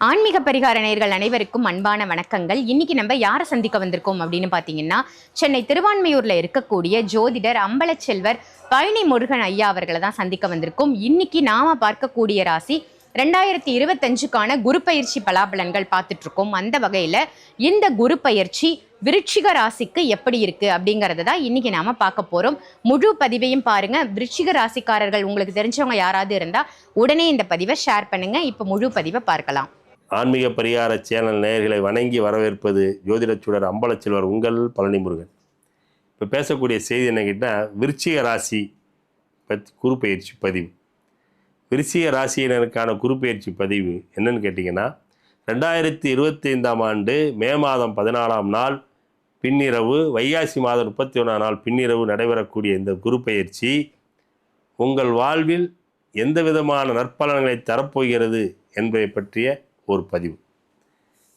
ஆன்மீக பரிகார நேயர்கள் அனைவருக்கும் அன்பான வணக்கங்கள். இன்னைக்கு நம்ம யாரை சந்திக்க வந்திருக்கோம் அப்படின்னு பார்த்தீங்கன்னா சென்னை திருவான்மையூரில் இருக்கக்கூடிய ஜோதிடர் அம்பலச்செல்வர் பழனி முருகன் ஐயா அவர்களை தான் சந்திக்க வந்திருக்கோம். இன்னைக்கு நாம பார்க்கக்கூடிய ராசி ரெண்டாயிரத்தி இருபத்தஞ்சுக்கான குரு பயிற்சி பலாபலன்கள் பார்த்துட்ருக்கோம். அந்த வகையில் இந்த குரு பயிற்சி விருட்சிக ராசிக்கு எப்படி இருக்குது அப்படிங்கிறத தான் இன்றைக்கி நாம் பார்க்க போகிறோம் முழு பதிவையும் பாருங்கள் விருட்சிக ராசிக்காரர்கள் உங்களுக்கு தெரிஞ்சவங்க யாராவது இருந்தால் உடனே இந்த பதிவை ஷேர் பண்ணுங்கள் இப்போ முழு பதிவை பார்க்கலாம். ஆன்மீக பரிகார சேனல் நேயர்களை வணங்கி வரவேற்பது ஜோதிடச்சுடர் அம்பலச்செல்வர் உங்கள் பழனி முருகன் இப்போ பேசக்கூடிய செய்தி என்ன கேட்டால் விருச்சிக ராசி பத் குரு பதிவு. விருச்சிக ராசியினருக்கான குரு பதிவு என்னன்னு கேட்டிங்கன்னா ரெண்டாயிரத்தி இருபத்தைந்தாம் ஆண்டு மே மாதம் பதினாலாம் நாள் பின்னிரவு வைகாசி மாதம் முப்பத்தி ஒன்றாம் நாள் பின்னிரவு நடைபெறக்கூடிய இந்த குரு உங்கள் வாழ்வில் எந்த விதமான நற்பலன்களை தரப்போகிறது என்பதை பற்றிய ஒரு பதிவு.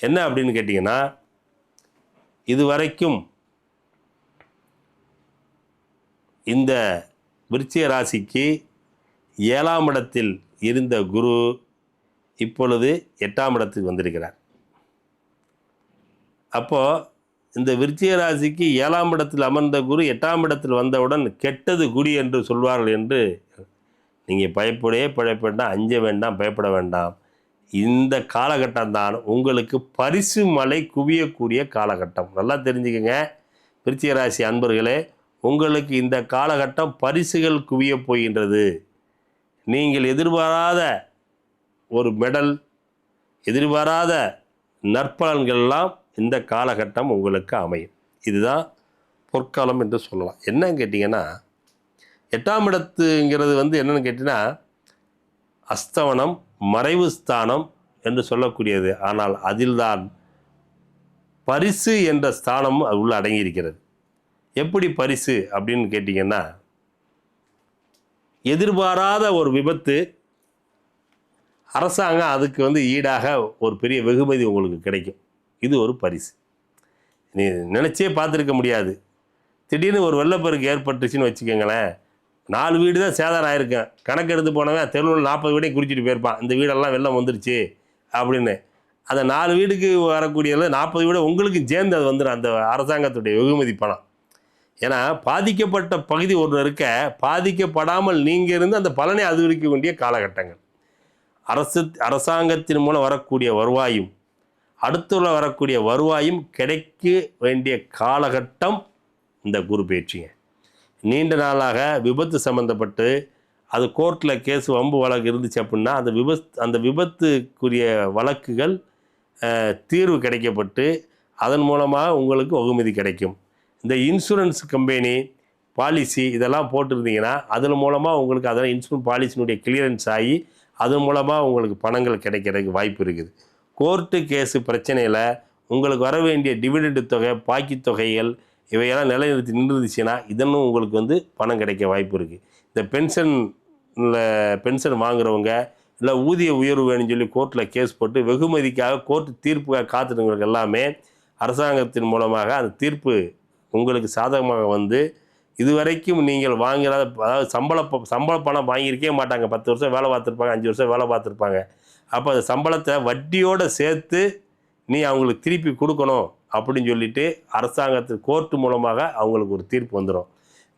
என்ன அப்படின்னு கேட்டிங்கன்னா இதுவரைக்கும் இந்த விருச்சிக ராசிக்கு ஏழாம் இடத்தில் இருந்த குரு இப்பொழுது எட்டாம் இடத்துக்கு வந்திருக்கிறார். அப்போது இந்த விருச்சிக ராசிக்கு ஏழாம் இடத்தில் அமர்ந்த குரு எட்டாம் இடத்தில் வந்தவுடன் கெட்டது குடி என்று சொல்வார்கள் என்று நீங்கள் பயப்படையே பழைய வேண்டாம் அஞ்ச வேண்டாம் பயப்பட வேண்டாம். இந்த காலகட்டம் தான் உங்களுக்கு பரிசு மலை குவியக்கூடிய காலகட்டம். நல்லா தெரிஞ்சுக்கங்க. விருச்சிக ராசி அன்பர்களே உங்களுக்கு இந்த காலகட்டம் பரிசுகள் குவியப் போகின்றது. நீங்கள் எதிர்பாராத ஒரு மெடல் எதிர்பாராத நற்பலன்கள்லாம் இந்த காலகட்டம் உங்களுக்கு அமையும். இதுதான் பொற்காலம் என்று சொல்லலாம். என்னன்னு கேட்டிங்கன்னா எட்டாம் இடத்துங்கிறது வந்து என்னென்னு கேட்டிங்கன்னா அஸ்தவனம் மறைவு ஸ்தானம் என்று சொல்லக்கூடியது. ஆனால் அதில்தான் பரிசு என்ற ஸ்தானமும் அது உள்ள அடங்கியிருக்கிறது. எப்படி பரிசு அப்படின்னு கேட்டிங்கன்னா எதிர்பாராத ஒரு விபத்து அரசாங்கம் அதுக்கு வந்து ஈடாக ஒரு பெரிய வெகுமதி உங்களுக்கு கிடைக்கும். இது ஒரு பரிசு. நீ நினச்சே பார்த்துருக்க முடியாது. திடீர்னு ஒரு வெள்ளப்பெருக்கு ஏற்பட்டுச்சுன்னு வச்சுக்கோங்களேன். நாலு வீடு தான் சேதாரம் ஆயிருக்கேன் கணக்கு எடுத்து போனவன் தெருவில் நாற்பது வீடையும் குறிச்சிட்டு போயிருப்பான் இந்த வீடெல்லாம் வெள்ளம் வந்துருச்சு அப்படின்னு. அந்த நாலு வீடுக்கு வரக்கூடியது நாற்பது வீடு உங்களுக்கு சேர்ந்து அது வந்துடும் அந்த அரசாங்கத்துடைய வெகுமதி பணம். ஏன்னா பாதிக்கப்பட்ட பகுதி ஒன்று இருக்க பாதிக்கப்படாமல் நீங்கள் இருந்து அந்த பலனை அதிகரிக்க வேண்டிய காலகட்டங்கள். அரசு அரசாங்கத்தின் மூலம் வரக்கூடிய வருவாயும் அடுத்துள்ள வரக்கூடிய வருவாயும் கிடைக்க வேண்டிய காலகட்டம் இந்த குரு பேச்சுங்க நீண்ட நாளாக விபத்து சம்மந்தப்பட்டு அது கோர்ட்டில் கேஸ் வம்பு வழக்கு இருந்துச்சு அப்படின்னா அந்த விபத் அந்த விபத்துக்குரிய வழக்குகள் தீர்வு கிடைக்கப்பட்டு அதன் மூலமாக உங்களுக்கு வகுமதி கிடைக்கும். இந்த இன்சூரன்ஸ் கம்பெனி பாலிசி இதெல்லாம் போட்டிருந்தீங்கன்னா அதன் மூலமாக உங்களுக்கு அதெல்லாம் இன்சூரன்ஸ் பாலிசினுடைய கிளியரன்ஸ் ஆகி அதன் மூலமாக உங்களுக்கு பணங்கள் கிடைக்கிறதுக்கு வாய்ப்பு இருக்குது. கோர்ட்டு கேஸு பிரச்சனையில் உங்களுக்கு வர வேண்டிய டிவிடெண்ட் தொகை பாக்கி தொகைகள் இவையெல்லாம் நிலைநிறுத்தி நின்றுச்சுன்னா இதனும் உங்களுக்கு வந்து பணம் கிடைக்க வாய்ப்பு இருக்குது இந்த பென்ஷனில் பென்ஷன் வாங்குறவங்க இல்லை ஊதிய உயர்வு வேணும்னு சொல்லி கோர்ட்டில் கேஸ் போட்டு வெகுமதிக்காக கோர்ட்டு தீர்ப்புக்காக காத்துட்டுங்களுக்கு எல்லாமே அரசாங்கத்தின் மூலமாக அந்த தீர்ப்பு உங்களுக்கு சாதகமாக வந்து இதுவரைக்கும் நீங்கள் வாங்கிறாத அதாவது சம்பள சம்பள பணம் வாங்கியிருக்கே மாட்டாங்க. பத்து வருஷம் வேலை பார்த்துருப்பாங்க அஞ்சு வருஷம் வேலை பார்த்துருப்பாங்க. அப்போ அந்த சம்பளத்தை வட்டியோடு சேர்த்து நீ அவங்களுக்கு திருப்பி கொடுக்கணும். அப்படின்னு சொல்லிட்டு அரசாங்கத்து கோர்ட்டு மூலமாக அவங்களுக்கு ஒரு தீர்ப்பு வந்துடும்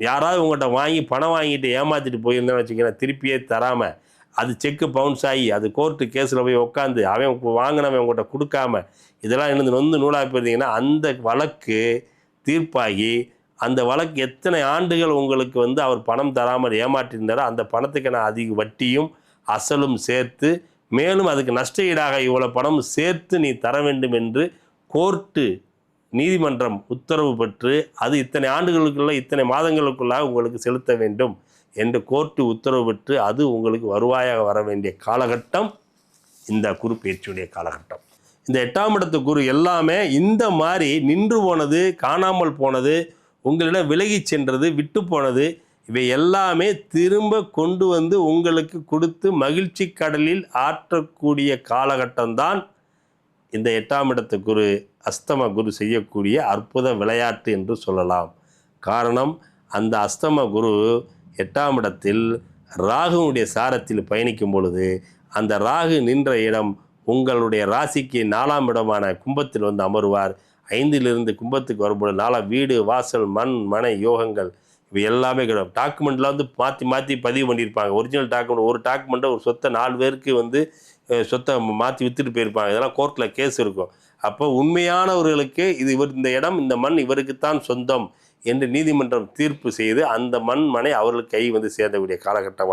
யாராவது உங்கள்கிட்ட வாங்கி பணம் வாங்கிட்டு ஏமாற்றிட்டு போயிருந்தேன்னு வச்சுக்கோங்களேன் திருப்பியே தராமல் அது செக்கு பவுன்ஸ் ஆகி அது கோர்ட்டு கேஸில் போய் உட்காந்து அவன் வாங்கினவன் உங்கள்கிட்ட கொடுக்காம இதெல்லாம் இருந்து நொந்து நூலாக போயிருந்தீங்கன்னா அந்த வழக்கு தீர்ப்பாகி அந்த வழக்கு எத்தனை ஆண்டுகள் உங்களுக்கு வந்து அவர் பணம் தராமல் ஏமாற்றியிருந்தாரோ அந்த பணத்துக்கான அதிக வட்டியும் அசலும் சேர்த்து மேலும் அதுக்கு நஷ்ட ஈடாக இவ்வளோ பணம் சேர்த்து நீ தர வேண்டும் என்று கோர்ட்டு நீதிமன்றம் உத்தரவு பெற்று அது இத்தனை ஆண்டுகளுக்குள்ள இத்தனை மாதங்களுக்குள்ளாக உங்களுக்கு செலுத்த வேண்டும் என்று கோர்ட்டு உத்தரவு பெற்று அது உங்களுக்கு வருவாயாக வர வேண்டிய காலகட்டம் இந்த குரு பயிற்சியுடைய காலகட்டம். இந்த எட்டாம் இடத்து குரு எல்லாமே இந்த மாதிரி நின்று போனது காணாமல் போனது உங்களிடம் விலகி சென்றது விட்டு போனது இவை எல்லாமே திரும்ப கொண்டு வந்து உங்களுக்கு கொடுத்து மகிழ்ச்சி கடலில் ஆற்றக்கூடிய காலகட்டம்தான் இந்த எட்டாம் இடத்து குரு அஸ்தம குரு செய்யக்கூடிய அற்புத விளையாட்டு என்று சொல்லலாம். காரணம் அந்த அஸ்தம குரு எட்டாம் இடத்தில் ராகுனுடைய சாரத்தில் பயணிக்கும் பொழுது அந்த ராகு நின்ற இடம் உங்களுடைய ராசிக்கு நாலாம் இடமான கும்பத்தில் வந்து அமருவார். ஐந்திலிருந்து கும்பத்துக்கு வரும்போது நாலாம் வீடு வாசல் மண் மனை யோகங்கள் இவை எல்லாமே கிடையாது டாக்குமெண்ட்லாம் வந்து மாற்றி மாற்றி பதிவு பண்ணியிருப்பாங்க. ஒரிஜினல் டாக்குமெண்ட் ஒரு டாக்குமெண்ட்டை ஒரு சொத்தை நாலு பேருக்கு வந்து சொத்தை மாற்றி விற்றுட்டு போயிருப்பாங்க. இதெல்லாம் கோர்ட்டில் கேஸ் இருக்கும். அப்போ உண்மையானவர்களுக்கு இது இவர் இந்த இடம் இந்த மண் இவருக்குத்தான் சொந்தம் என்று நீதிமன்றம் தீர்ப்பு செய்து அந்த மண் மனை அவர்களுக்கு கை வந்து சேர்ந்தக்கூடிய காலகட்டம்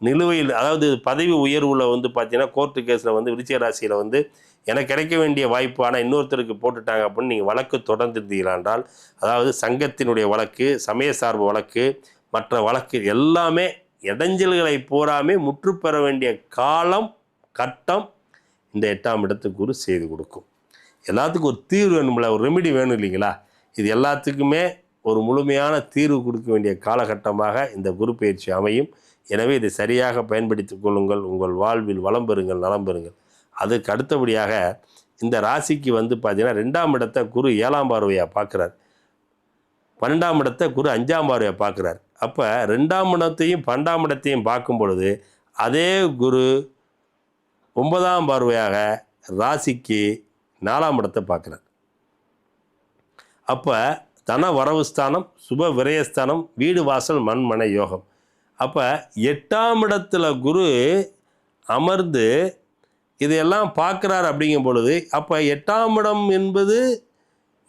நிலுவையில் அதாவது பதவி உயர்வில் வந்து பார்த்தீங்கன்னா கோர்ட்டு கேஸில் வந்து விருச்சிக ராசியில் வந்து எனக்கு கிடைக்க வேண்டிய வாய்ப்பு ஆனால் இன்னொருத்தருக்கு போட்டுட்டாங்க அப்படின்னு நீங்கள் வழக்கு தொடர்ந்துருந்தீங்களா என்றால் அதாவது சங்கத்தினுடைய வழக்கு சமய சார்பு வழக்கு மற்ற வழக்கு எல்லாமே இடைஞ்சல்களை பூராமே முற்றுப்பெற வேண்டிய காலம் கட்டம் இந்த எட்டாம் இடத்துக்கு குரு செய்து கொடுக்கும். எல்லாத்துக்கும் ஒரு தீர்வு வேணும்ல ஒரு ரெமிடி வேணும் இல்லைங்களா? இது எல்லாத்துக்குமே ஒரு முழுமையான தீர்வு கொடுக்க வேண்டிய காலகட்டமாக இந்த குரு பயிற்சி அமையும். எனவே இதை சரியாக பயன்படுத்திக் கொள்ளுங்கள். உங்கள் வாழ்வில் வளம் பெறுங்கள் நலம் பெறுங்கள். அதுக்கு அடுத்தபடியாக இந்த ராசிக்கு வந்து பார்த்தீங்கன்னா ரெண்டாம் இடத்தை குரு ஏழாம் பார்வையாக பார்க்குறார். பன்னெண்டாம் இடத்தை குரு அஞ்சாம் பார்வையாக பார்க்குறார். அப்போ ரெண்டாம் இடத்தையும் பன்னெண்டாம் இடத்தையும் பார்க்கும் பொழுது அதே குரு ஒன்பதாம் பார்வையாக ராசிக்கு நாலாம் இடத்தை பார்க்குறார். அப்போ தன வரவு ஸ்தானம் சுப விரயஸ்தானம் வீடு வாசல் மண் மனை யோகம். அப்போ எட்டாம் இடத்துல குரு அமர்ந்து இதையெல்லாம் பார்க்குறார் அப்படிங்கும் பொழுது அப்போ எட்டாம் இடம் என்பது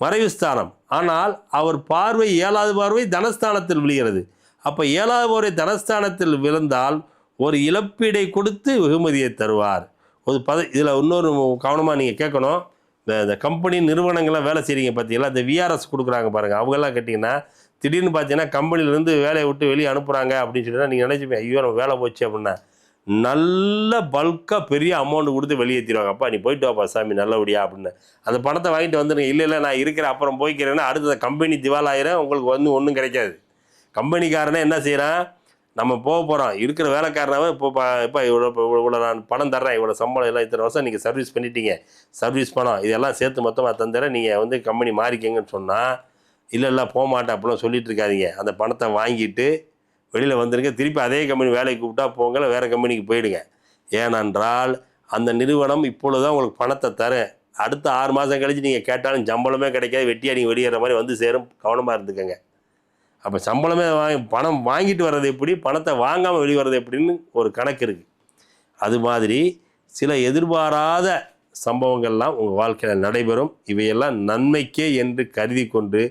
மறைவு ஸ்தானம். ஆனால் அவர் பார்வை ஏழாவது பார்வை தனஸ்தானத்தில் விழுகிறது. அப்போ ஏழாவது பார்வை தனஸ்தானத்தில் விழுந்தால் ஒரு இழப்பீடை கொடுத்து வெகுமதியை தருவார். ஒரு பத இதில் இன்னொரு கவனமாக நீங்கள் கேட்கணும். இந்த இந்த கம்பெனி நிறுவனங்கள்லாம் வேலை செய்கிறீங்க பார்த்தீங்களா இந்த விஆர்எஸ் கொடுக்குறாங்க பாருங்கள் அவங்கெல்லாம் கேட்டிங்கன்னா திடீர்னு பார்த்தீங்கன்னா கம்பெனிலேருந்து வேலையை விட்டு வெளியே அனுப்புகிறாங்க அப்படின்னு சொல்லிட்டு நீங்கள் நினச்சிப்பீங்க ஐயோ நம்ம வேலை போச்சு அப்படின்னா. நல்ல பல்காக பெரிய அமௌண்ட் கொடுத்து வெளியேற்றிடுவாங்க அப்பா நீ போயிட்டு வாப்பா சாமி நல்லபடியா அப்படின்னு. அந்த பணத்தை வாங்கிட்டு வந்துடுங்க இல்லை இல்லை நான் இருக்கிற அப்புறம் போய்க்கிறேன்னா அடுத்த கம்பெனி திவாலாயிரம். உங்களுக்கு வந்து ஒன்றும் கிடைக்காது. கம்பெனிக்காரனே என்ன செய்கிறான் நம்ம போக போகிறோம் இருக்கிற வேலைக்காரனாவே இப்போ இப்போ இவ்வளோ இப்போ இவ்வளோ நான் பணம் தர்றேன். இவ்வளோ சம்பளம் எல்லாம் இத்தனை வருஷம் நீங்கள் சர்வீஸ் பண்ணிட்டீங்க. சர்வீஸ் பணம். இதெல்லாம் சேர்த்து மொத்தமாக தந்துடுறேன். நீங்கள் வந்து கம்பெனி மாறிக்கங்கன்னு சொன்னால் இல்லை இல்லை போக மாட்டேன். அப்படிலாம் சொல்லிட்டு இருக்காதிங்க. அந்த பணத்தை வாங்கிட்டு வெளியில் வந்துருங்க. திருப்பி அதே கம்பெனி வேலைக்கு கூப்பிட்டா போங்கல வேறு கம்பெனிக்கு போயிடுங்க. ஏனென்றால் அந்த நிறுவனம் இப்பொழுது தான் உங்களுக்கு பணத்தை தரேன். அடுத்த ஆறு மாதம் கழிச்சு நீங்கள் கேட்டாலும் சம்பளமே கிடைக்காது. வெட்டியாக நீங்கள் வெளியேற மாதிரி வந்து சேரும். கவனமாக இருந்துக்கங்க. அப்போ சம்பளமே வாங்கி பணம் வாங்கிட்டு வர்றது எப்படி பணத்தை வாங்காமல் வெளியே வர்றது எப்படின்னு ஒரு கணக்கு இருக்குது அது மாதிரி சில எதிர்பாராத சம்பவங்கள்லாம் உங்கள் வாழ்க்கையில் நடைபெறும். இவையெல்லாம் நன்மைக்கே என்று கருதி கொண்டு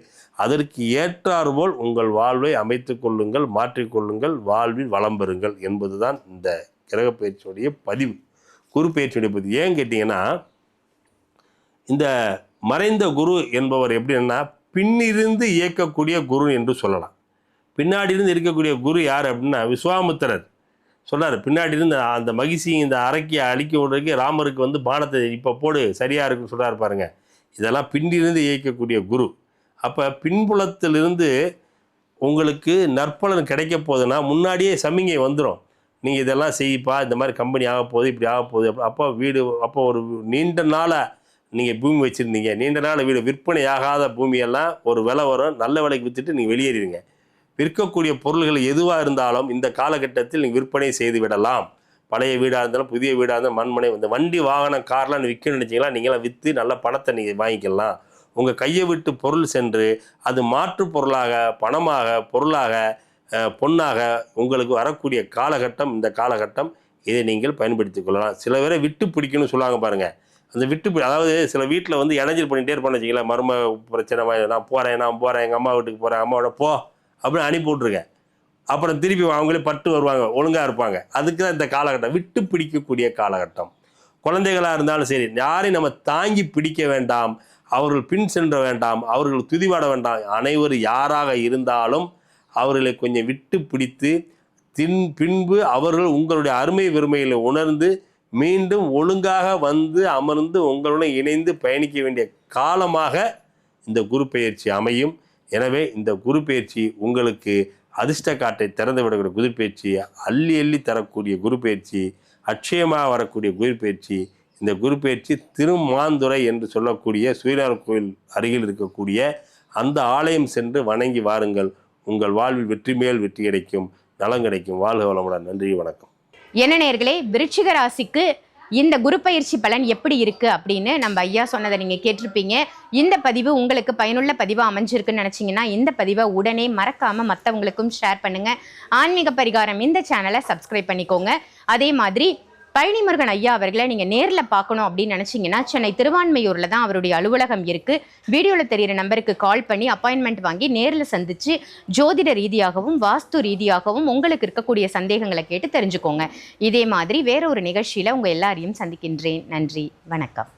அதற்கு ஏற்றாற்போல் உங்கள் வாழ்வை அமைத்து கொள்ளுங்கள் மாற்றிக்கொள்ளுங்கள் வாழ்வில் வளம் பெறுங்கள் என்பதுதான் இந்த கிரக பயிற்சியுடைய பதிவு. குரு பதிவு. ஏன் கேட்டிங்கன்னா இந்த மறைந்த குரு என்பவர் எப்படின்னா பின்னிருந்து இயக்கக்கூடிய குரு என்று சொல்லலாம். பின்னாடி இருந்து இருக்கக்கூடிய குரு யார் அப்படின்னா விஸ்வாமித்திரர். சொல்கிறார் பின்னாடி இருந்து அந்த மகிழ்ச்சி இந்த அரக்கியை அழிக்க விடுறதுக்கு ராமருக்கு வந்து பானத்தை இப்போ போடு சரியாக இருக்குன்னு சொல்கிறார் பாருங்கள் இதெல்லாம் பின்னிருந்து இயக்கக்கூடிய குரு. அப்போ பின்புலத்திலிருந்து உங்களுக்கு நற்பலன் கிடைக்க போகுதுன்னா முன்னாடியே சமிங்கை வந்துடும் நீங்கள் இதெல்லாம் செய்ப்பா இந்த மாதிரி கம்பெனி ஆக போகுது இப்படி ஆக போகுது அப்போ வீடு அப்போ ஒரு நீண்ட நாளாக நீங்கள் பூமி வச்சுருந்தீங்க. நீண்ட நாள் வீடு விற்பனை ஆகாத பூமியெல்லாம் ஒரு விலை வரும். நல்ல விலைக்கு விற்றுட்டு நீங்கள் வெளியேறிடுங்க. விற்கக்கூடிய பொருள்கள் எதுவாக இருந்தாலும் இந்த காலகட்டத்தில் நீங்கள் விற்பனை செய்து விடலாம். பழைய வீடாக இருந்தாலும் புதிய வீடாக இருந்தாலும் மண்மனை இந்த வண்டி வாகனம் கார்லாம் விற்கணும்னு நினச்சிங்களா? நீங்களாம் விற்று நல்ல பணத்தை நீங்கள் வாங்கிக்கலாம். உங்கள் கையை விட்டு பொருள் சென்று அது மாற்று பொருளாக பணமாக பொருளாக பொண்ணாக உங்களுக்கு வரக்கூடிய காலகட்டம் இந்த காலகட்டம் இதை நீங்கள் பயன்படுத்திக் கொள்ளலாம். சில பேரை விட்டு பிடிக்கணும்னு சொல்லுவாங்க பாருங்கள் அந்த விட்டு அதாவது சில வீட்டில் வந்து இடைஞ்சல் பண்ணிகிட்டே இருப்பான்னு வச்சுக்கலாம் மரும பிரச்சனை நான் போகிறேன் நான் போகிறேன் எங்கள் அம்மா வீட்டுக்கு போகிறேன் அம்மாவோட போ அப்படின்னு அனுப்பி விட்ருக்கேன் அப்புறம் திருப்பி அவங்களே பட்டு வருவாங்க ஒழுங்காக இருப்பாங்க. அதுக்கு தான் இந்த காலகட்டம். விட்டு பிடிக்கக்கூடிய காலகட்டம். குழந்தைகளாக இருந்தாலும் சரி யாரையும் நம்ம தாங்கி பிடிக்க வேண்டாம். அவர்கள் பின் சென்ற வேண்டாம். அவர்கள் துதிவாட வேண்டாம். அனைவரும் யாராக இருந்தாலும் அவர்களை கொஞ்சம் விட்டு பிடித்து தின் பின்பு அவர்கள் உங்களுடைய அருமை பெருமைகளை உணர்ந்து மீண்டும் ஒழுங்காக வந்து அமர்ந்து உங்களுடன் இணைந்து பயணிக்க வேண்டிய காலமாக இந்த குரு பயிற்சி அமையும். எனவே இந்த குரு பயிற்சி உங்களுக்கு அதிர்ஷ்ட காட்டை திறந்து விடக்கூடிய குரு பயிற்சி அள்ளி அள்ளி தரக்கூடிய குரு பயிற்சி அட்சயமாக வரக்கூடிய குரு பயிற்சி இந்த குரு பயிற்சி திருமாந்துறை என்று சொல்லக்கூடிய சூரியனார் கோயில் அருகில் இருக்கக்கூடிய அந்த ஆலயம் சென்று வணங்கி வாருங்கள். உங்கள் வாழ்வில் வெற்றி மேல் வெற்றி கிடைக்கும். நலம் கிடைக்கும். வாழ்க வளமுடன். நன்றி வணக்கம். என்ன நேர்களே விருச்சிக ராசிக்கு இந்த குரு பயிற்சி பலன் எப்படி இருக்குது அப்படின்னு நம்ம ஐயா சொன்னதை நீங்கள் கேட்டிருப்பீங்க. இந்த பதிவு உங்களுக்கு பயனுள்ள பதிவாக அமைஞ்சிருக்குன்னு நினச்சிங்கன்னா இந்த பதிவை உடனே மறக்காமல் மற்றவங்களுக்கும் ஷேர் பண்ணுங்கள் ஆன்மீக பரிகாரம் இந்த சேனலை சப்ஸ்கிரைப் பண்ணிக்கோங்க. அதே மாதிரி பழனிமுருகன் ஐயா அவர்களை நீங்கள் நேரில் பார்க்கணும் அப்படின்னு நினச்சிங்கன்னா சென்னை திருவான்மையூரில் தான் அவருடைய அலுவலகம் இருக்குது வீடியோவில் தெரியிற நம்பருக்கு கால் பண்ணி அப்பாயின்மெண்ட் வாங்கி நேரில் சந்தித்து ஜோதிட ரீதியாகவும் வாஸ்து ரீதியாகவும் உங்களுக்கு இருக்கக்கூடிய சந்தேகங்களை கேட்டு தெரிஞ்சுக்கோங்க. இதே மாதிரி வேற ஒரு நிகழ்ச்சியில் உங்கள் எல்லாரையும் சந்திக்கின்றேன். நன்றி. வணக்கம்.